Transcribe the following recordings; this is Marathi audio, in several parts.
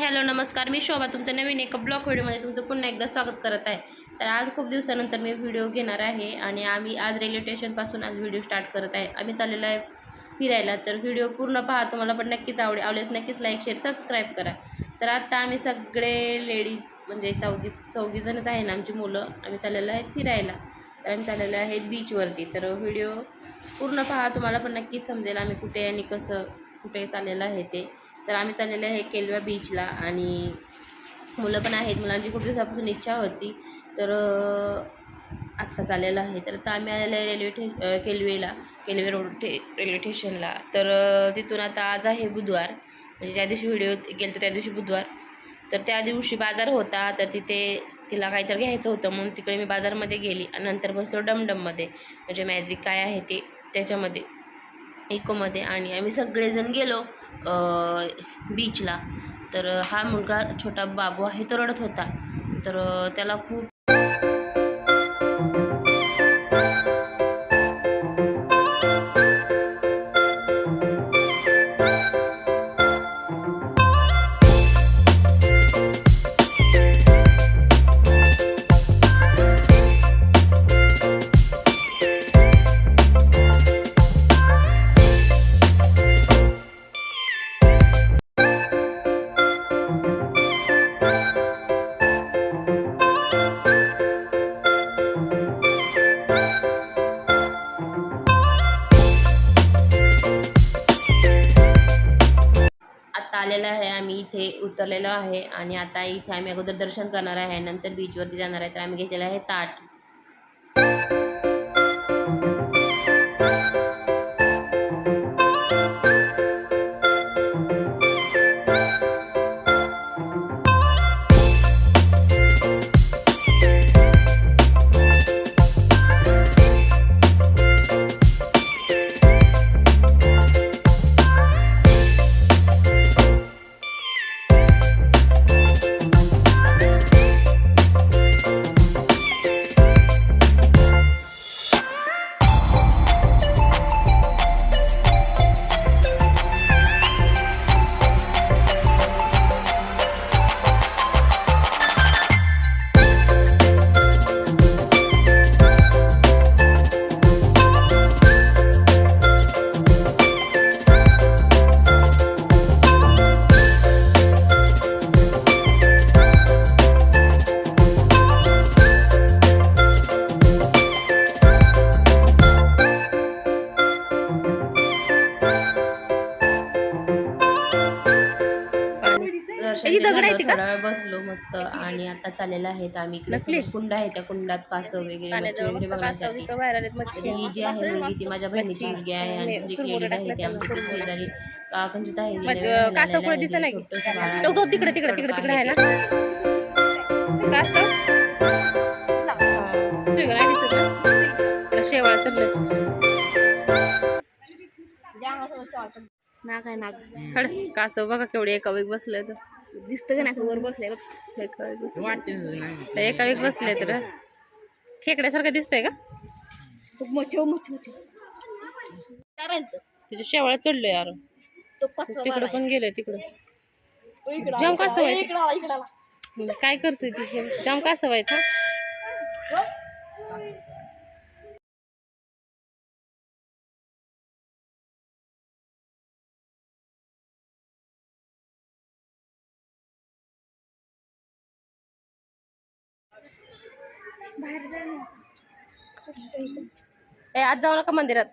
हॅलो नमस्कार. मी शोभा. तुमचं नवीन एका ब्लॉग व्हिडिओमध्ये तुमचं पुन्हा एकदा स्वागत करत आहे. तर आज खूप दिवसानंतर मी व्हिडिओ घेणार आहे आणि आम्ही आज रेल्वे स्टेशनपासून आज व्हिडिओ स्टार्ट करत आहे. आम्ही चाललेलो आहे फिरायला. तर व्हिडिओ पूर्ण पहा. तुम्हाला पण नक्कीच आवडे आवडेस नक्कीच लाईक शेअर सबस्क्राईब करा. तर आत्ता आम्ही सगळे लेडीज म्हणजे चौघी चौघीजणच आहे ना आमची मुलं. आम्ही चाललेलो आहेत फिरायला. तर आम्ही चाललेलो आहेत बीचवरती तर व्हिडिओ पूर्ण पहा. तुम्हाला पण नक्कीच समजेल आम्ही कुठे आणि कसं कुठे चाललेलं आहे ते. तर आम्ही चाललेलो आहे केलव्या बीचला आणि मुलं पण आहेत. मुलांची खूप दिवसापासून इच्छा होती. तर आत्ता चाललेलं आहे. तर आता आम्ही आलेलो आहे रेल्वे ठे केलवेला केलवे रोड ठे रेल्वे स्टेशनला तर तिथून आता आज आहे बुधवार. म्हणजे ज्या दिवशी व्हिडिओ गेलो तर त्या दिवशी बुधवार. तर त्या दिवशी बाजार होता. तर तिथे तिला काहीतरी घ्यायचं होतं म्हणून तिकडे मी बाजारमध्ये गेली आणि नंतर बसलो डमडममध्ये. म्हणजे मॅजिक काय आहे ते त्याच्यामध्ये इकोमध्ये आणि आम्ही सगळेजण गेलो. बीचला तर हा मुलगा छोटा बाबू आहे तो रडत होता. तर त्याला खूप उतरलेलो आहे. आणि आता इथे आम्ही अगोदर दर्शन करणार आहे. नंतर बीचवरती जाणार आहे. तर आम्ही घेतलेलं आहे ताट. दर्शन दगड आहे झालं? थोडा वेळ बसलो मस्त आणि आता चाललेलं आहे तर आम्ही इकडे कुंड आहे त्या कुंडात कासव वगैरे मच्छी बघण्यासाठी ही जी आहे मुलगी ती माझ्या बहिणीची. मुलगी आहे आणि जी आहे ती आमची. शेजारी काकांचीच आहे कासव कुठे आहे, दिसेना जे की? छोटंसं बाळ आहे. तो तो तिकडे तिकडे तिकडे तिकडे आहे ना कासव नाही दिसत शेवाळ चाललंय नाग आहे नाग हड कासव बघा केवढे एका वेग बसले तर दिसतं का नाही वर बसले बघ. एका वेग बसले एका वेग बसले तर. खेकड्यासारखं दिसतंय का? तिच्या शेवाळ्या चढलोय यार. तिकडं पण गेलोय तिकडं. जाम कासव आहे काय करतोय ती जाम कासव आहे हा ए आज जाऊ नका मंदिरात.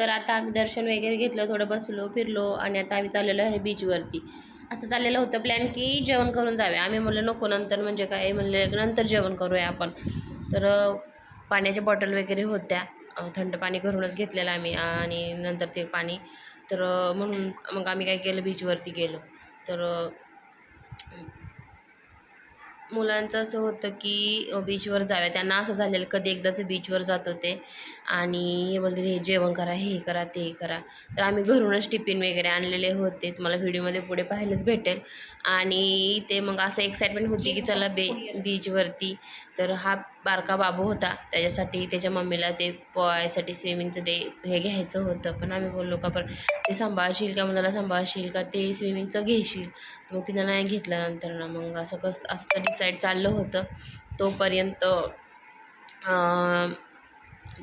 तर आता आम्ही दर्शन वगैरे घेतलं थोडं बसलो फिरलो आणि आता आम्ही चाललेलो आहे बीचवरती असं चाललेलं होतं प्लॅन की जेवण करून जावे. आम्ही म्हणलं नको नंतर म्हणजे काय? म्हणले नंतर जेवण करूया आपण. तर पाण्याच्या बॉटल वगैरे होत्या. थंड पाणी घरूनच घेतलेलं आम्ही आणि नंतर ते पाणी. तर म्हणून मग आम्ही काय केलं बीचवरती गेलो. तर मुलांचं असं होतं की बीचवर जाव्या त्यांना असं झालेलं कधी एकदाच बीचवर जात होते. आणि हे बोलले हे जेवण करा हे करा ते करा. तर आम्ही घरूनच टिफिन वगैरे आणलेले होते. तुम्हाला व्हिडिओमध्ये पुढे पाहायलाच भेटेल. आणि ते मग असं एक्साइटमेंट होती की चला बे बीचवरती तर हा बारका बाबू होता. त्याच्यासाठी त्याच्या मम्मीला ते पोहायसाठी स्विमिंगचं ते हे घ्यायचं होतं. पण आम्ही बोललो का पण ते सांभाळशील का? मुलाला सांभाळशील का? ते स्विमिंगचं घेशील. मग तिनं नाही घेतल्यानंतर ना मग असं कसं आमचं साईड चाललं होतं. तोपर्यंत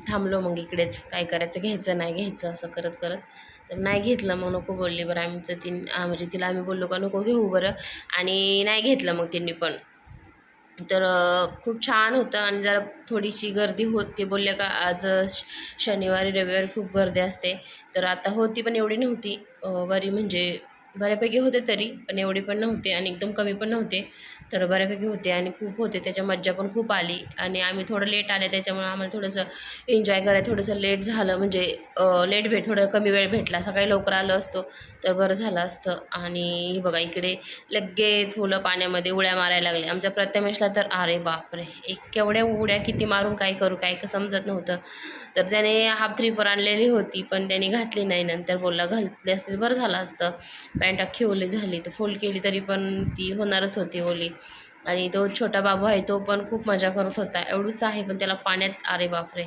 थांबलो मग इकडेच. काय करायचं? घ्यायचं नाही घ्यायचं असं करत करत. तर नाही घेतलं मग नको बोलली बरं आमचं ती म्हणजे तिला आम्ही बोललो का नको घेऊ बरं. आणि नाही घेतलं मग त्यांनी पण. तर खूप छान होतं आणि जरा थोडीशी गर्दी होती. बोलले का आज श- शनिवारी रविवारी खूप गर्दी असते. तर आता होती पण एवढी नव्हती. बरी म्हणजे बऱ्यापैकी होते तरी पण एवढी पण नव्हते आणि एकदम कमी पण नव्हते. तर बऱ्यापैकी होते आणि खूप होते. त्याच्या मज्जा पण खूप आली आणि आम्ही थोडं लेट आले त्याच्यामुळे आम्हाला थोडंसं एन्जॉय करायला थोडंसं लेट झालं. म्हणजे लेट भेट थोडं कमी वेळ भेटला. सकाळी लवकर आलो असतो तर बरं झालं असतं. आणि बघा इकडे लगेच मुलं पाण्यामध्ये उड्या मारायला लागले. आमच्या प्रथमेशला तर अरे बापरे! एक केवढ्या उड्या किती मारून काय करू? काय का समजत नव्हतं. तर त्याने हाफ थ्रीपर आणलेली होती पण त्याने घातली नाही. नंतर बोलला घातली असते बरं झालं असतं. पॅन्ट अख्खी ओली झाली तर फोल्ड केली तरी पण ती होणारच होती ओली. आणि तो छोटा बाबू आहे तो पण खूप मजा करत होता. एवढूच आहे पण त्याला पाण्यात अरे बापरे.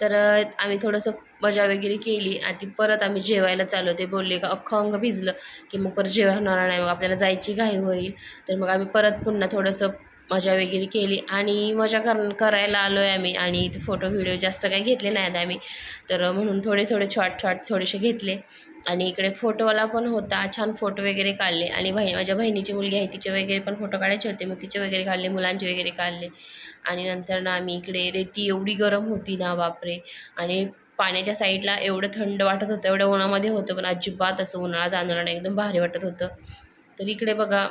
तर आम्ही थोडंसं मजा वगैरे केली आणि ती परत आम्ही जेवायला चालू ते बोलले का अख्खं अंग भिजलं की मग परत जेवण होणार नाही. मग आपल्याला जायची घाई होईल. तर मग आम्ही परत पुन्हा थोडंसं मजा वगैरे केली. आणि मजा कर करायला आलो आहे आम्ही. आणि इथे फोटो व्हिडिओ जास्त काही घेतले नाहीत आम्ही. तर म्हणून थोडे थोडे शॉर्ट शॉर्ट थोडेसे घेतले. आणि इकडे फोटोवाला पण होता. छान फोटो वगैरे काढले. आणि बहीण माझ्या बहिणीची मुलगी आहे. तिचे वगैरे पण फोटो काढायचे होते. मग तिचे वगैरे काढले. मुलांचे वगैरे काढले. आणि नंतर ना आम्ही इकडे रेती एवढी गरम होती ना बापरे. आणि पाण्याच्या साईडला एवढं थंड वाटत होतं. एवढं उन्हामध्ये होतं. पण अजिबात असं उन्हाळा जाणवलं नाही एकदम भारी वाटत होतं. तर इकडे बघा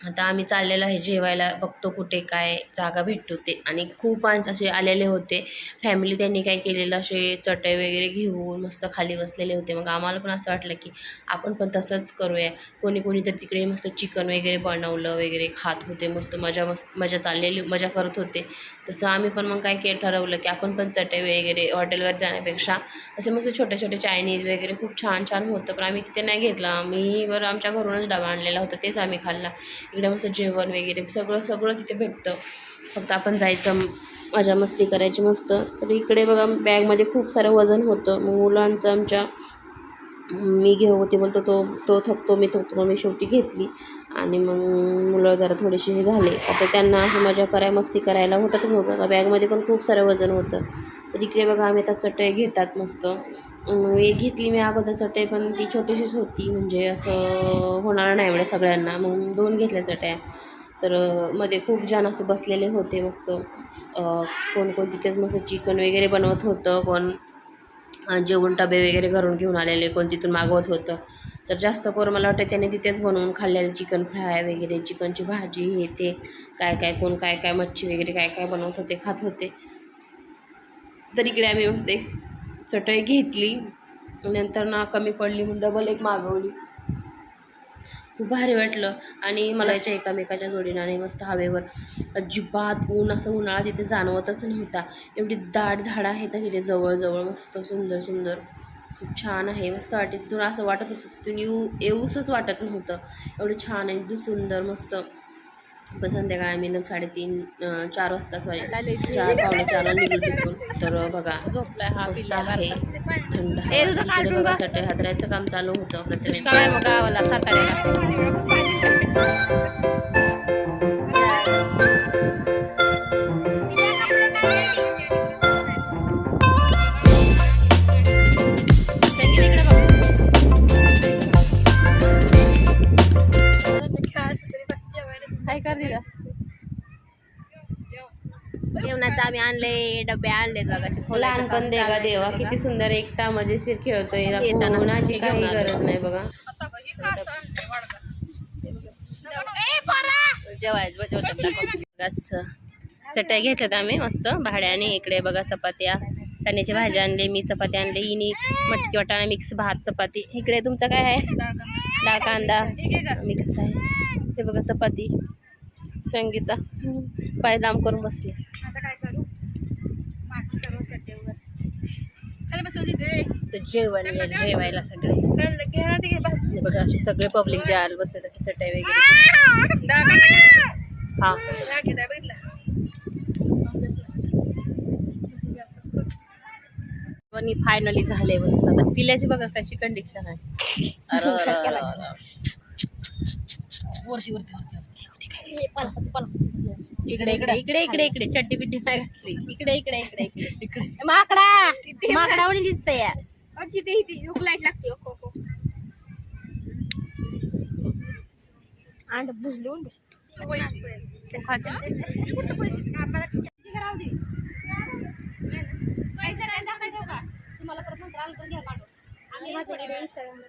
आता आम्ही चाललेलो आहे जेवायला बघतो कुठे काय जागा भेटतो ते. आणि खूप माणसं असे आलेले होते. फॅमिली त्यांनी काय केलेलं असे चटई वगैरे घेऊन मस्त खाली बसलेले होते. मग आम्हाला पण असं वाटलं की आपण पण तसंच करूया. कोणी कोणी तर तिकडे मस्त चिकन वगैरे बनवलं वगैरे खात होते. मस्त मजा मस्त मजा चाललेली मजा करत होते. तसं आम्ही पण मग काय के ठरवलं की आपण पण चटई वगैरे हॉटेलवर जाण्यापेक्षा असे मस्त छोटे छोटे चायनीज वगैरे खूप छान छान होतं. पण आम्ही तिथे नाही घेतलं. आम्ही बरं आमच्या घरूनच डबा आणलेला होता तेच आम्ही खाल्ला. इकडे मस्त जेवण वगैरे सगळं सगळं तिथे भेटतं. फक्त आपण जायचं मजा मस्ती करायची मस्त. तर इकडे बघा बॅगमध्ये खूप सारं वजन होतं. मग मुलांचं आमच्या मी घेऊ होते म्हणतो तो तो थकतो मी थकतो मी शेवटी घेतली. आणि मग मुलं जरा थोडेसे हे झाले. आता त्यांना अशी मजा कराय मस्ती करायला होतच होतं का बॅगमध्ये पण खूप सारं वजन होतं. तर इकडे बघा आम्ही आता चटई घेतात मस्त. एक घेतली मी अगोदर चटई पण ती छोटीशीच होती. म्हणजे असं होणार नाही एवढ्या सगळ्यांना. मग दोन घेतल्या चटया. तर मध्ये खूप जण असे बसलेले होते मस्त. कोण कोण तिथेच मस्त चिकन वगैरे बनवत होतं. कोण जेवण डबे वगैरे घरून घेऊन आलेले. कोण तिथून मागवत होतं. तर जास्त करून मला वाटतं त्याने तिथेच बनवून खाल्लेलं चिकन फ्राय वगैरे चिकनची भाजी हे ते काय काय कोण काय काय मच्छी वगैरे काय काय बनवत होते खात होते. तर इकडे आम्ही मस्त एक चटई घेतली. नंतर ना कमी पडली म्हणून डबल एक मागवली. खूप भारी वाटलं. आणि मला याच्या एकामेकाच्या जोडीनं आणि मस्त हवेवर अजिबात ऊन असं उन्हाळा तिथे जाणवतच नव्हता. एवढी दाट झाडं आहेत ना तिथे जवळजवळ मस्त सुंदर सुंदर. खूप छान आहे मस्त वाटते. तिथून असं वाटत होतं तिथून येऊ येऊसच वाटत नव्हतं. एवढं छान आहे एकदम सुंदर मस्त. पण संध्याकाळी आम्ही नग साडेतीन चार वाजता सॉरी चार पावणे चारला निघलो तिथून. तर बघा मस्त आहे. थंड कार्टून बघा हातरायचं काम चालू होतं. प्रत्येक आणले डबे आणले बघा लहानपण देवा देवा किती सुंदर एकटा मजेशीर खेळतोय येताना कोणाची काही. गरज नाही बघा. जेवायचं असं चटई घेतल्यात आम्ही मस्त. भाड्याने इकडे बघा चपात्या चण्याची भाजी आणली मी चपाती आणली इनी मटकी वाटाणा मिक्स भात चपाती. इकडे तुमचं काय आहे? डाळ कांदा. मिक्स आहे. हे बघा चपाती. संगीता. पाय लांब करून बसली. आता काय करू मागे सर्व चड्डेवर खाली बसू तिथे तर जेवण जेवायला सगळे. बघा असे सगळे पब्लिक जे आले बसले तसे चटई वगैरे. हा. आणि फायनली झाले मस्त. पिल्याची बघा कशी कंडिशन आहे. अरे अरे. वरती वरती वरती. हे. इकडे इकडे इकडे इकडे इकडे चड्डी बिड्डी नाही घातली इकडे इकडे इकडे इकडे माकडा माकडा दिसतंय तिथे इथे हुक लाइट लागते ओको ओको अंड बुजले उंड तुम्हाला परत नंतर आलं तर घ्या. आम्ही इंस्टाग्रामला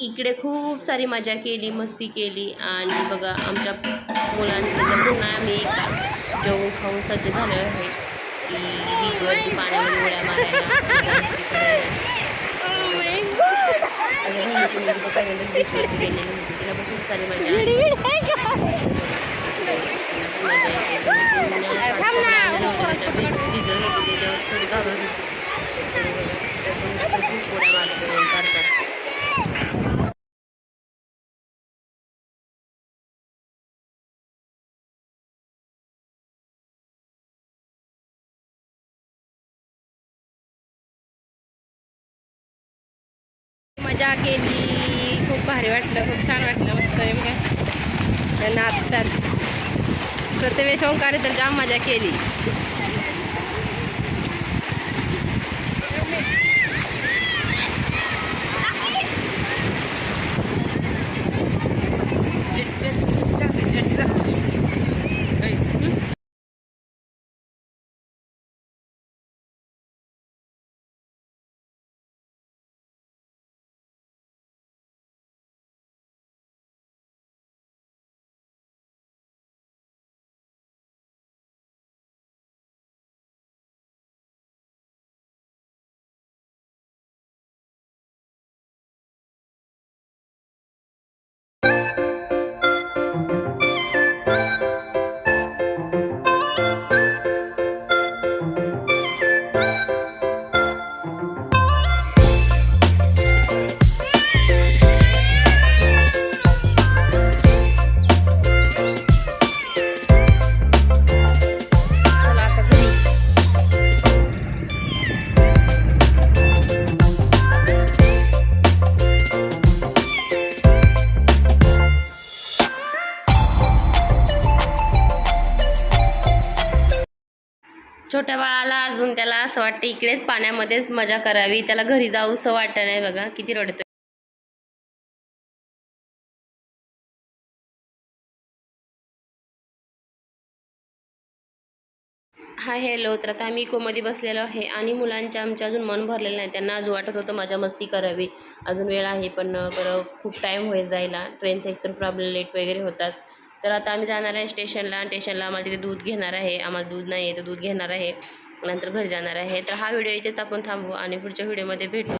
इकडे खूप सारी मजा केली मस्ती केली आणि बघा आमच्या मुलांनी तर पुन्हा आम्ही एकदा जेवून खाऊन सज्ज झालेलो आहे की बीचवरती पाण्यामध्ये उड्या मारायला पहिल्यांदाच बीचवरती गेलेली होती तिला पण खूप सारी मजा आली मजा केली. खूप भारी वाटलं खूप छान वाटलं मस्त आहे बघा. नाचतात प्रथमेश ओंकार तर जाम मजा केली. असं वाटतं इकडेच पाण्यामध्येच मजा करावी त्याला घरी जाऊ असं वाटत नाही बघा. किती रडतं हा हॅलो तर आता आम्ही इकोमध्ये बसलेलो आहे आणि मुलांच्या आमच्या अजून मन भरलेलं नाही. त्यांना अजून वाटत होतं मजा मस्ती करावी. अजून वेळ आहे पण बरं खूप टाईम होईल जायला. ट्रेनचा एकतर प्रॉब्लेम लेट वगैरे होतात. तर आता आम्ही जाणार आहे स्टेशनला स्टेशनला आम्हाला तिथे दूध घेणार आहे. आम्हाला दूध नाही आहे तर दूध घेणार आहे. नंतर घरी जाणार आहे. तर हा व्हिडिओ इथेच आपण थांबू आणि पुढच्या व्हिडिओमध्ये भेटू.